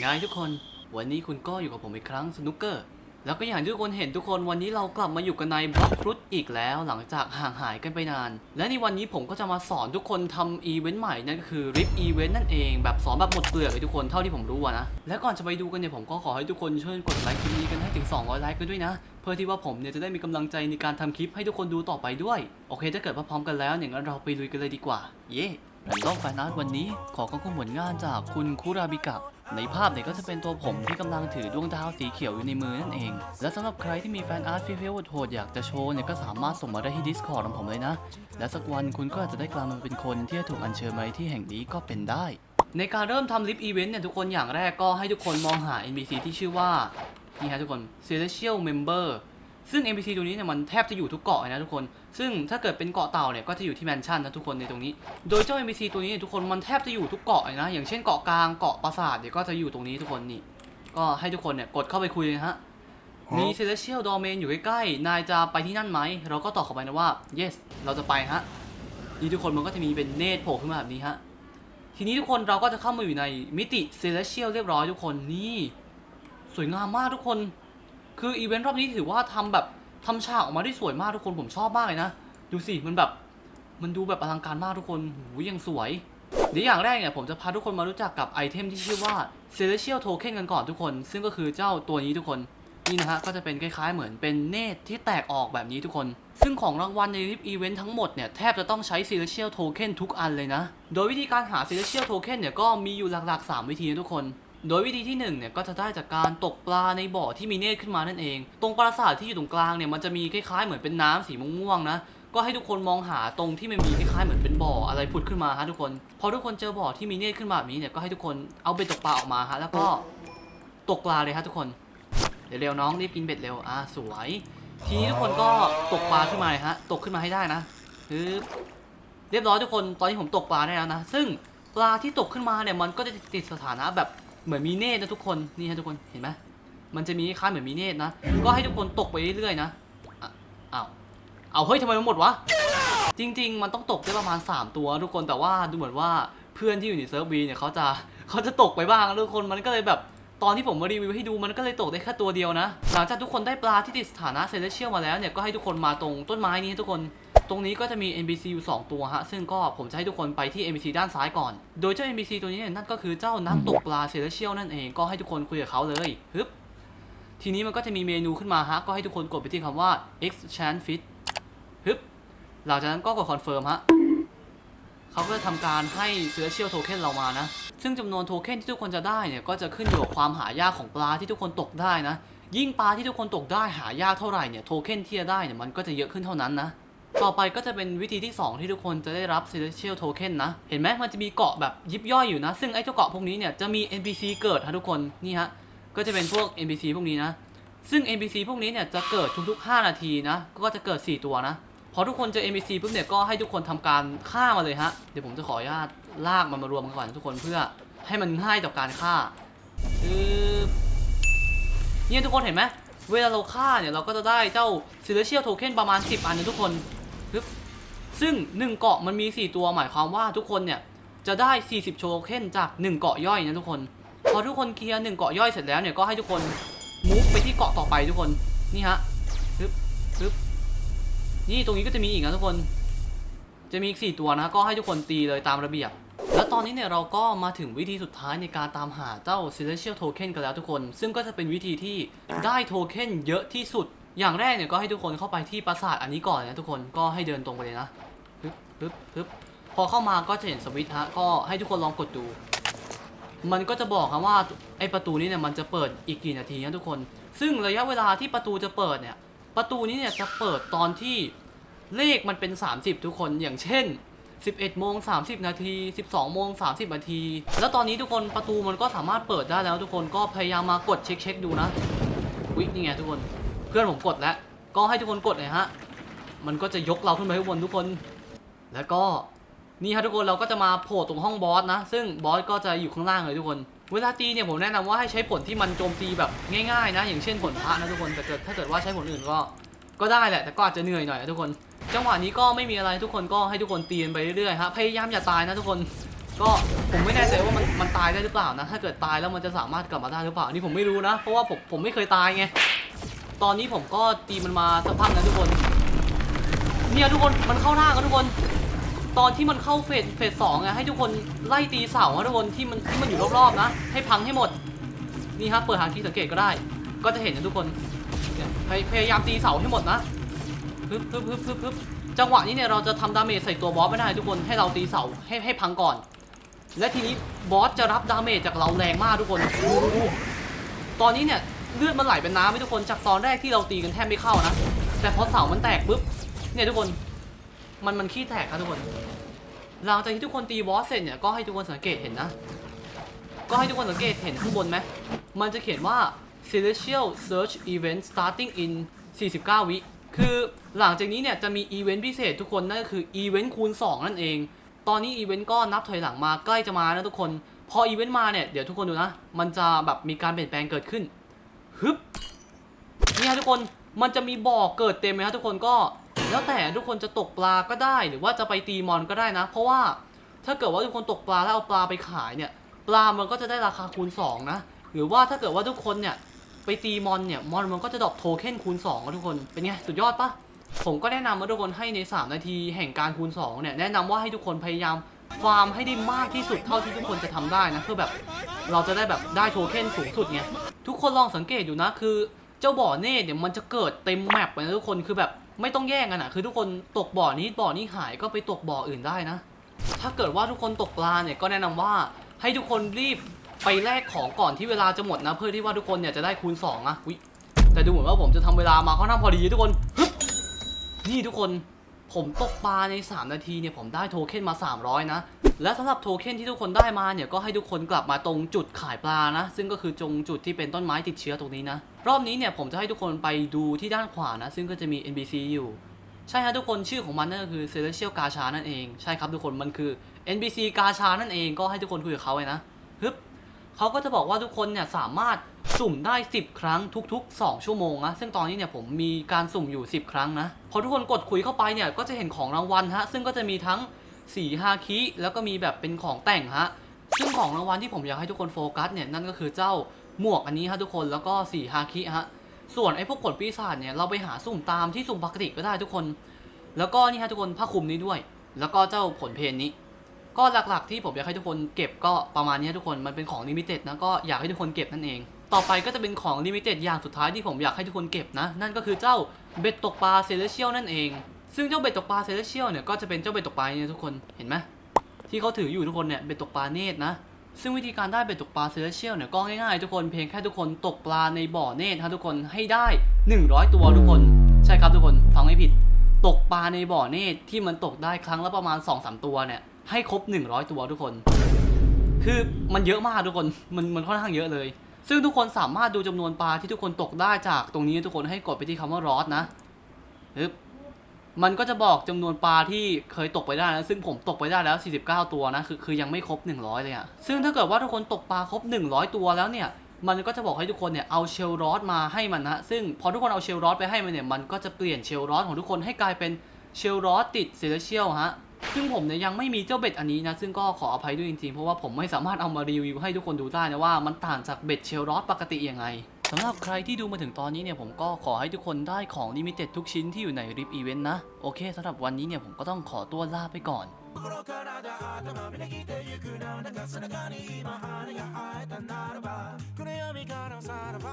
ไงทุกคน วันนี้คุณก็อยู่กับผมอีกครั้งสนุกเกอร์ แล้วก็อย่างที่ทุกคนเห็นทุกคนวันนี้เรากลับมาอยู่กันในบล็อกฟรุตอีกแล้วหลังจากห่างหายกันไปนาน และในวันนี้ผมก็จะมาสอนทุกคนทำอีเวนต์ใหม่นั่นก็คือริปอีเวนต์นั่นเองแบบสอนแบบหมดเปลือกเลยทุกคนเท่าที่ผมรู้อะนะ และก่อนจะไปดูกันเนี่ยผมก็ขอให้ทุกคนช่วยกดไลค์คลิปนี้กันให้ถึง 200 ไลค์กันด้วยนะ เพื่อที่ว่าผมเนี่ยจะได้มีกำลังใจในการทำคลิปให้ทุกคนดูต่อไปด้วย โอเคถ้าเกิดว่าพร้อมกันแล้วเนี่ยงั้นเราไปลุยกันเลยดีกว่า เย้แรนดอมแฟนอาร์ตวันนี้ ขอข้อมูลผลงานจากคุณคุราบิกะในภาพเนี่ยก็จะเป็นตัวผมที่กำลังถือดวงดาวสีเขียวอยู่ในมือนั่นเอง และสำหรับใครที่มีแฟนอาร์ตเฟี้ยวๆโหดอยากจะโชว์เนี่ยก็สามารถส่งมาได้ที่ Discord ของผมเลยนะ และสักวันคุณก็อาจจะได้กลายมาเป็นคนที่ถูกอัญเชิญมาที่แห่งนี้ก็เป็นได้ ในการเริ่มทำลิฟต์อีเวนต์เนี่ยทุกคนอย่างแรกก็ให้ทุกคนมองหา NPC ที่ชื่อว่านี่ฮะทุกคน Celestial Member ซึ่ง NPC ตัวนี้เนี่ยมันแทบจะอยู่ทุกเกาะเลยนะทุกคน ซึ่งถ้าเกิดเป็นเกาะเต่าเนี่ยก็จะอยู่ที่แมนชั่นนะทุกคนในตรงนี้ โดยเจ้า NPC ตัวนี้เนี่ยทุกคนมันแทบจะอยู่ทุกเกาะเลยนะ อย่างเช่นเกาะกลางเกาะปราสาทเนี่ยก็จะอยู่ตรงนี้ทุกคนนี่ ก็ให้ทุกคนเนี่ยกดเข้าไปคุยเลยฮะ มี Celestial Domain อยู่ใกล้ๆ นายจะไปที่นั่นไหม เราก็ตอบเข้าไปนะว่า yes เราจะไปฮะ นี่ทุกคนมันก็จะมีเป็นเนตรโผล่ขึ้นมาแบบนี้ฮะ ทีนี้ทุกคนเราก็จะเข้ามาอยู่ในมิติ Celestial เรียบร้อยทุกคนนี่ สวยงามมากทุกคน คืออีเวนต์รอบนี้ถือว่าทำแบบทำฉากออกมาได้สวยมากทุกคนผมชอบมากเลยนะ ดูสิมันแบบมันดูแบบอลังการมากทุกคนหูยังสวย เดี๋ยวอย่างแรกเนี่ยผมจะพาทุกคนมารู้จักกับไอเทมที่ชื่อว่า Celestial Token กันก่อนทุกคน ซึ่งก็คือเจ้าตัวนี้ทุกคนนี่นะฮะก็จะเป็นคล้ายๆเหมือนเป็นเนตที่แตกออกแบบนี้ทุกคน ซึ่งของรางวัลในริปอีเวนต์ทั้งหมดเนี่ย แทบจะต้องใช้ Celestial Token ทุกอันเลยนะ โดยวิธีการหา Celestial Token เนี่ยก็มีอยู่หลักๆ 3 วิธีนะทุกคน โดยวิธีที่1เนี่ยก็จะได้จากการตกปลาในบ่อที่มีเนตรขึ้นมานั่นเอง ตรงปราสาทที่อยู่ตรงกลางเนี่ยมันจะมีคล้ายๆเหมือนเป็นน้ำสีม่วงๆนะก็ให้ทุกคนมองหาตรงที่มันมีคล้ายๆเหมือนเป็นบ่ออะไรผุดขึ้นมาฮะทุกคนพอทุกคนเจอบ่อที่มีเนตรขึ้นมาแบบนี้เนี่ยก็ให้ทุกคนเอาเบ็ดตกปลาออกมาฮะแล้วก็ตกปลาเลยฮะทุกคนเร็วๆน้องรีบกินเบ็ดเร็วอะสวยทีนี้ทุกคนก็ตกปลาขึ้นมาเลยฮะตกขึ้นมาให้ได้นะฮึบเรียบร้อยทุกคนตอนนี้ผมตกปลาได้แล้วนะซึ่งปลาที่ตกขึ้นมาเนี่ยมันก็จะติดสถานะแบบ เหมือนมีเนตนะทุกคนนี่ฮะทุกคนเห็นไหมมันจะมีคล้ายเหมือนมีเนตนะ ก็ให้ทุกคนตกไปเรื่อยๆนะอ้าวเอาเฮ้ยทำไมมันหมดวะจริง ๆ มันต้องตกได้ประมาณ 3 ตัวทุกคนแต่ว่าดูเหมือนว่าเพื่อนที่อยู่ในเซิร์ฟบีเนี่ยเขาจะเขาจะตกไปบ้างทุกคนมันก็เลยแบบตอนที่ผมมารีวิวให้ดูมันก็เลยตกได้แค่ตัวเดียวนะ หลังจากทุกคนได้ปลาที่ติดสถานะเซเลเชียลมาแล้วเนี่ยก็ให้ทุกคนมาตรงต้นไม้นี้ทุกคน ตรงนี้ก็จะมี NPC อยู่ 2 ตัวฮะ ซึ่งก็ผมจะให้ทุกคนไปที่ NPC ด้านซ้ายก่อน โดยเจ้า NPC ตัวนี้เนี่ยนั่นก็คือเจ้านักตกปลาเซเลเชียลนั่นเอง ก็ให้ทุกคนคุยกับเขาเลยฮึบ ทีนี้มันก็จะมีเมนูขึ้นมาฮะ ก็ให้ทุกคนกดไปที่คำว่า exchange fit ฮึบ หลังจากนั้นก็กดคอนเฟิร์มฮะเขาก็จะทำการให้ Celestial Token เรามานะ ซึ่งจำนวนโทเค็นที่ทุกคนจะได้เนี่ย ก็จะขึ้นอยู่กับความหายากของปลาที่ทุกคนตกได้นะ ยิ่งปลาที่ทุกคนตกได้หายากเท่าไหร่เนี่ย โทเค็นที่จะได้เนี่ยมันก็จะเยอะขึ้นเท่านั้นนะ ต่อไปก็จะเป็นวิธีที่ 2 ที่ทุกคนจะได้รับ Celestial Token นะ เห็นไหมมันจะมีเกาะแบบยิบย่อยอยู่นะ ซึ่งไอ้เจ้าเกาะพวกนี้เนี่ยจะมี NPC เกิดฮะทุกคน นี่ฮะ ก็จะเป็นพวก NPC พวกนี้นะ ซึ่ง NPC พวกนี้เนี่ยจะเกิดทุกๆ 5 นาทีนะ ก็จะเกิด 4 ตัวนะ พอทุกคนเจอ NPC ปุ๊บเนี่ยก็ให้ทุกคนทำการฆ่ามาเลยฮะ เดี๋ยวผมจะขออนุญาตลากมันมารวมกันก่อนทุกคนเพื่อให้มันง่ายต่อการฆ่าคือเนี่ยทุกคนเห็นไหม เวลาเราฆ่าเนี่ยเราก็จะได้เจ้า Celestial Token ประมาณ 10 อันนะทุกคน ปึ๊บซึ่ง 1 เกาะมันมี 4 ตัวหมายความว่าทุกคนเนี่ยจะได้ 40โทเค็นจาก 1 เกาะย่อยนะทุกคน พอทุกคนเคลียร์1เกาะย่อยเสร็จแล้วเนี่ยก็ให้ทุกคนมูฟไปที่เกาะต่อไปทุกคนนี่ฮะปึ๊บปึ๊บนี่ตรงนี้ก็จะมีอีกนะทุกคน จะมีอีกสี่ตัวนะ ก็ให้ทุกคนตีเลยตามระเบียบ แล้วตอนนี้เนี่ยเราก็มาถึงวิธีสุดท้ายในการตามหาเจ้า Celestial Token กันแล้วทุกคน ซึ่งก็จะเป็นวิธีที่ได้โทเค็นเยอะที่สุด อย่างแรกเนี่ยก็ให้ทุกคนเข้าไปที่ปราสาทอันนี้ก่อนนะทุกคนก็ให้เดินตรงไปเลยนะปึ๊บปึ๊บปึ๊บพอเข้ามาก็จะเห็นสวิตช์ฮะก็ให้ทุกคนลองกดดู มันก็จะบอกครับว่าไอประตูนี้เนี่ยมันจะเปิดอีกกี่นาทีนะทุกคน ซึ่งระยะเวลาที่ประตูจะเปิดเนี่ย ประตูนี้เนี่ยจะเปิดตอนที่เลขมันเป็น 30 ทุกคนอย่างเช่น 11โมง30 นาที 12โมง30 นาที แล้วตอนนี้ทุกคนประตูมันก็สามารถเปิดได้แล้วทุกคนก็พยายามมากดเช็คเช็คดูนะวินี่ไงทุกคน เพื่อนผมกดแล้ว ก็ให้ทุกคนกดเลยฮะ มันก็จะยกเราขึ้นไปข้างบนทุกคน แล้วก็นี่ฮะทุกคนเราก็จะมาโผล่ตรงห้องบอสนะ ซึ่งบอสก็จะอยู่ข้างล่างเลยทุกคน เวลาตีเนี่ยผมแนะนำว่าให้ใช้ผลที่มันโจมตีแบบง่ายๆนะ อย่างเช่นผลพระนะทุกคน แต่เกิดถ้าเกิดว่าใช้ผลอื่นก็ ก็ได้แหละ แต่ก็อาจจะเหนื่อยหน่อยนะทุกคน จังหวะนี้ก็ไม่มีอะไรทุกคนก็ให้ทุกคนตีนไปเรื่อยๆฮะ พยายามอย่าตายนะทุกคน ก็ผมไม่แน่ใจว่ามันมันตายได้หรือเปล่านะ ถ้าเกิดตายแล้วมันจะสามารถกลับมาได้หรือเปล่านนี่ผมไม่รู้นะ เพราะว่าผมผมไม่เคยตายไง ตอนนี้ผมก็ตีมันมาสักพักนะทุกคน เนี่ยทุกคนมันเข้าหน้ากันทุกคน ตอนที่มันเข้าเฟสเฟสสองอะให้ทุกคนไล่ตีเสาอะทุกคนที่มันที่มันอยู่รอบๆนะ ให้พังให้หมด นี่ครับเปิดหางที่สังเกตก็ได้ ก็จะเห็นนะทุกคนเนี่ยพยพยายามตีเสาให้หมดนะฮึบฮึบฮึบฮึบฮึบจังหวะนี้เนี่ยเราจะทำดาเมจใส่ตัวบอสไม่ได้ทุกคนให้เราตีเสาให้ให้พังก่อน และทีนี้บอสจะรับดาเมจจากเราแรงมากทุกคน ตอนนี้เนี่ย เลือดมันไหลเป็นน้ำไปทุกคนจากตอนแรกที่เราตีกันแทบไม่เข้านะ แต่พอเสามันแตกปุ๊บเนี่ยทุกคนมันมันขี้แตกครับทุกคนหลังจากที่ทุกคนตีบอสเสร็จเนี่ยก็ให้ทุกคนสังเกตเห็นนะ ก็ให้ทุกคนสังเกตเห็นข้างบนไหมมันจะเขียนว่า Celestial Search Event starting in 49 วิคือหลังจากนี้เนี่ยจะมีอีเวนต์พิเศษทุกคนนั่นก็คืออีเวนต์คูณ 2 นั่นเอง ตอนนี้อีเวนต์ก็นับถอยหลังมาใกล้จะมานะทุกคน พออีเวนต์มาเนี่ยเดี๋ยวทุกคนดูนะ มันจะแบบมีการเปลี่ยนแปลงเกิดขึ้น ฮึบเนี่ยทุกคนมันจะมีบ่อเกิดเต็มเลยครับทุกคนก็ แล้วแต่ทุกคนจะตกปลาก็ได้หรือว่าจะไปตีมอนก็ได้นะ เพราะว่าถ้าเกิดว่าทุกคนตกปลาแล้วเอาปลาไปขายเนี่ย ปลามันก็จะได้ราคาคูณ 2 นะ หรือว่าถ้าเกิดว่าทุกคนเนี่ยไปตีมอนเนี่ยมอนมันก็จะดรอปโทเค็นคูณ2นะทุกคนเป็นไงสุดยอดปะผมก็แนะนำว่าทุกคนให้ใน 3 นาทีแห่งการคูณ2เนี่ยแนะนำว่าให้ทุกคนพยายามฟาร์มให้ได้มากที่สุดเท่าที่ทุกคนจะทำได้นะเพื่อแบบเราจะได้แบบได้โทเค็นสูงสุดไง ทุกคนลองสังเกตอยู่นะ คือเจ้าบ่อเนตรเนี่ยมันจะเกิดเต็มแมปเลยนะทุกคนคือแบบไม่ต้องแย่งกันอะคือทุกคนตกบ่อนี้บ่อนี้หายก็ไปตกบ่ออื่นได้นะ ถ้าเกิดว่าทุกคนตกปลาเนี่ยก็แนะนำว่าให้ทุกคนรีบไปแลกของก่อนที่เวลาจะหมดนะ เพื่อที่ว่าทุกคนเนี่ยจะได้คูณ2อะอุ๊ยแต่ดูเหมือนว่าผมจะทำเวลามาค่อนข้างพอดีทุกคน นี่ทุกคน ผมตกปลาใน 3 นาทีเนี่ยผมได้โทเค็นมา 300 นะ และสำหรับโทเค็นที่ทุกคนได้มาเนี่ยก็ให้ทุกคนกลับมาตรงจุดขายปลานะ ซึ่งก็คือตรงจุดที่เป็นต้นไม้ติดเชื้อตรงนี้นะ รอบนี้เนี่ยผมจะให้ทุกคนไปดูที่ด้านขวานะ ซึ่งก็จะมี NPC อยู่ ใช่ฮะทุกคนชื่อของมันนั่นก็คือ Celestial กาชานั่นเอง ใช่ครับทุกคนมันคือ NPC กาชานั่นเองก็ให้ทุกคนคุยกับเขาเลยนะ เขาก็จะบอกว่าทุกคนเนี่ยสามารถสุ่มได้ 10 ครั้งทุก ๆ 2 ชั่วโมงนะซึ่งตอนนี้เนี่ยผมมีการสุ่มอยู่ 10 ครั้งนะพอทุกคนกดคุยเข้าไปเนี่ยก็จะเห็นของรางวัลฮะซึ่งก็จะมีทั้งสีฮาคิแล้วก็มีแบบเป็นของแต่งฮะซึ่งของรางวัลที่ผมอยากให้ทุกคนโฟกัสเนี่ยนั่นก็คือเจ้าหมวกอันนี้ฮะทุกคนแล้วก็สีฮาคิฮะส่วนไอ้พวกผลปีศาจเนี่ยเราไปหาสุ่มตามที่สุ่มปกติก็ได้ทุกคน แล้วก็นี่ฮะทุกคนผ้าคลุมนี้ด้วย แล้วก็เจ้าผลเพนนี้ ก็หลักๆที่ผมอยากให้ทุกคนเก็บก็ประมาณนี้ทุกคนมันเป็นของลิมิเต็ดนะก็อยากให้ทุกคนเก็บนั่นเอง ต่อไปก็จะเป็นของลิมิเต็ดอย่างสุดท้ายที่ผมอยากให้ทุกคนเก็บนะ นั่นก็คือเจ้าเบ็ดตกปลาเซเลเชียลนั่นเอง ซึ่งเจ้าเบ็ดตกปลาเซเลเชียลเนี่ยก็จะเป็นเจ้าเบ็ดตกปลาเนี่ยทุกคนเห็นไหมที่เขาถืออยู่ทุกคนเนี่ยเบ็ดตกปลาเนตรนะซึ่งวิธีการได้เบ็ดตกปลาเซเลเชียลเนี่ยก็ง่ายๆทุกคนเพียงแค่ทุกคนตกปลาในบ่อเนตรฮะทุกคนให้ได้ 100 ตัวทุกคน ใช่ครับทุกคนฟังไม่ผิด ตกปลาในบ่อเนตรที่มันตกได้ครั้งละประมาณ 2-3 ตัวเนี่ย ให้ครบ 100 ตัวทุกคน คือมันเยอะมากทุกคน มันมันค่อนข้างเยอะเลย ซึ่งทุกคนสามารถดูจำนวนปลาที่ทุกคนตกได้จากตรงนี้ทุกคนให้กดไปที่คำว่ารอสนะฮึบมันก็จะบอกจำนวนปลาที่เคยตกไปได้นะซึ่งผมตกไปได้แล้ว 49 ตัวนะ คือคือยังไม่ครบ 100 เลยอะซึ่งถ้าเกิดว่าทุกคนตกปลาครบ 100 ตัวแล้วเนี่ย มันก็จะบอกให้ทุกคนเนี่ยเอาเชลรอสมาให้มันนะซึ่งพอทุกคนเอาเชลรอสไปให้มันเนี่ย มันก็จะเปลี่ยนเชลรอสของทุกคนให้กลายเป็นเชลรอสติดเซเลเชียลฮะ ซึ่งผมเนี่ยยังไม่มีเจ้าเบ็ดอันนี้นะ ซึ่งก็ขออภัยด้วยจริงๆ เพราะว่าผมไม่สามารถเอามารีวิวให้ทุกคนดูได้นะว่ามันต่างจากเบ็ดเชลรอสปกติยังไงสำหรับใครที่ดูมาถึงตอนนี้เนี่ยผมก็ขอให้ทุกคนได้ของลิมิเต็ดทุกชิ้นที่อยู่ในริปอีเวนต์นะ โอเคสำหรับวันนี้เนี่ยผมก็ต้องขอตัวลาไปก่อน 心からだ頭めきてゆくなんだか背中に今羽が生えたならば暗闇からさらば